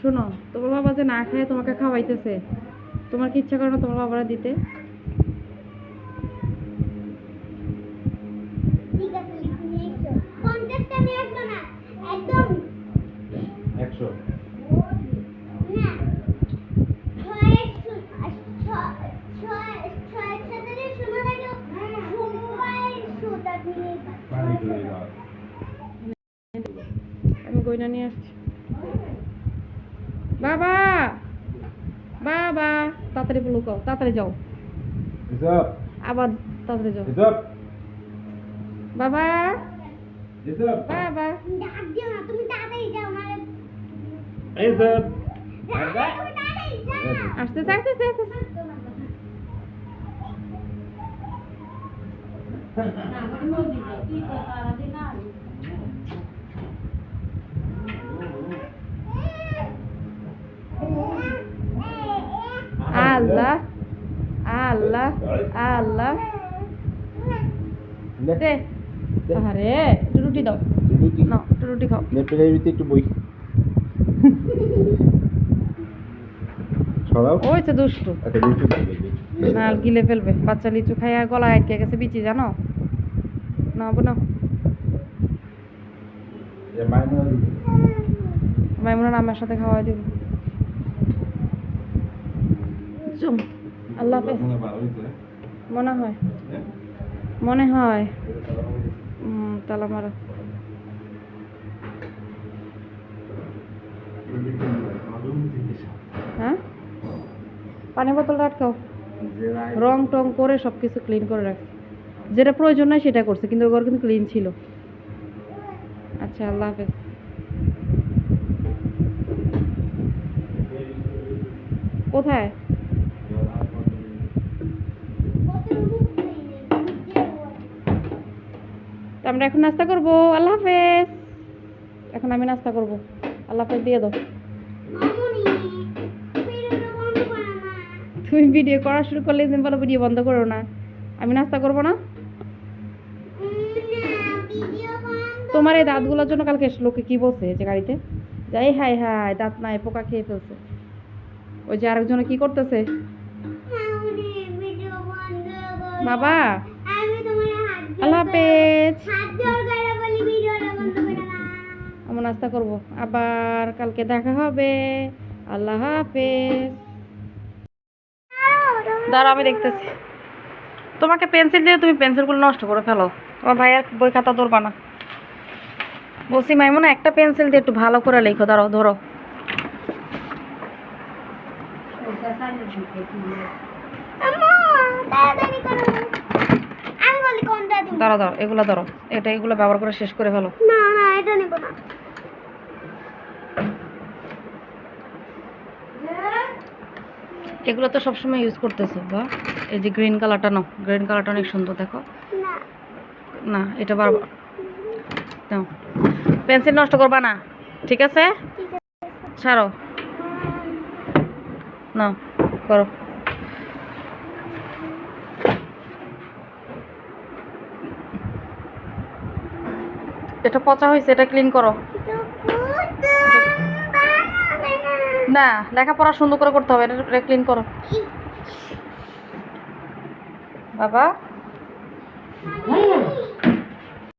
শোনো তোমার বাবা যে না খায় তোমাকে খাওয়াইতেছে। তোমার কি ইচ্ছা করে না তোমার বাবারা দিতে? আমি গয়না নিয়ে আসছি। বাবা। বাবা তাড়াতাড়ি লুকাও তাড়াতাড়ি যাও। আবার তাড়াতাড়ি যাও। বাবা। বাবা। ডাক দিও না তুমি তাড়াতাড়ি যাও আল্লাহ আল্লাহ। আল্লাহ দে। আরে একটু রুটি দাও। রুটি। না একটু রুটি খাও। একটু বই। ছড়াও ওই তো দুষ্টু। একটা রুটি না গিলে ফেলবে। বাচ্চা লিচু খাইয়া গলা আটকে গেছে বিচি জানো? না না মাইমনা আমার সাথে খাওয়াই দিব। চুম আল্লাহ হাফেজ। মনে হয়। মনে হয়। তালা মারা। হ্যাঁ? পানি বোতলটা আটকাও রং টং করে সব কিছু ক্লিন করে রাখছে যেটা প্রয়োজন নয় সেটা করছে, কিন্তু ওর কিন্তু ক্লিন ছিল। আচ্ছা আল্লাহ হাফেজ। কোথায়? তো আমরা এখন নাস্তা করব। আল্লাহ হাফেজ। এখন আমি নাস্তা করব। আল্লাহ হাফেজ দিয়ে দাও। তুমি ভিডিও করা শুরু করলে তুমি বলো ভিডিও বন্ধ করো না। আমি নাস্তা করব না? তোমার এই দাঁতগুলোর জন্য কালকে লোকে কি বলছে যে গাড়িতে? যাই হাই হাই দাঁত নাই পোকা খেয়ে ফেলছে। ওই যে আরেকজনে কি করতেছে? বাবা আমি তোমার হাত জোড় আল্লাহ হাফেজ। আমরা নাস্তা করব। আবার কালকে দেখা হবে। আল্লাহ হাফেজ। দাঁড়া আমি দেখতেছি। তোমাকে পেন্সিল দিয়ে তুমি পেন্সিলগুলো নষ্ট করে ফেলো। তোমার ভাইয়ের বই খাতা ধরবা না। বলছি মাইমুনা একটা পেন্সিল দিয়ে একটু ভালো করে লেখো। দাঁড়াও ধরো। তাড়াতাড়ি করো আমি বলি কোনটা দিব দাঁড়া দাঁড়ো এগুলো ধরো। এটা এগুলো ব্যবহার করে শেষ করে ফেলো। না না এটা নেব না। এগুলো তো সবসময় ইউজ করতেছো বা? এই যে গ্রিন কালারটা নাও। গ্রিন কালারটা অনেক সুন্দর দেখো। না। এটা বারবার নাও পেন্সিল নষ্ট করবা না ঠিক আছে? ঠিক আছে। ছাড়ো। না করো। এটা পচা হয়েছে, এটা ক্লিন করো। না, লেখাপড়া সুন্দর করে করতে হবে, এটা ক্লিন করো। বাবা।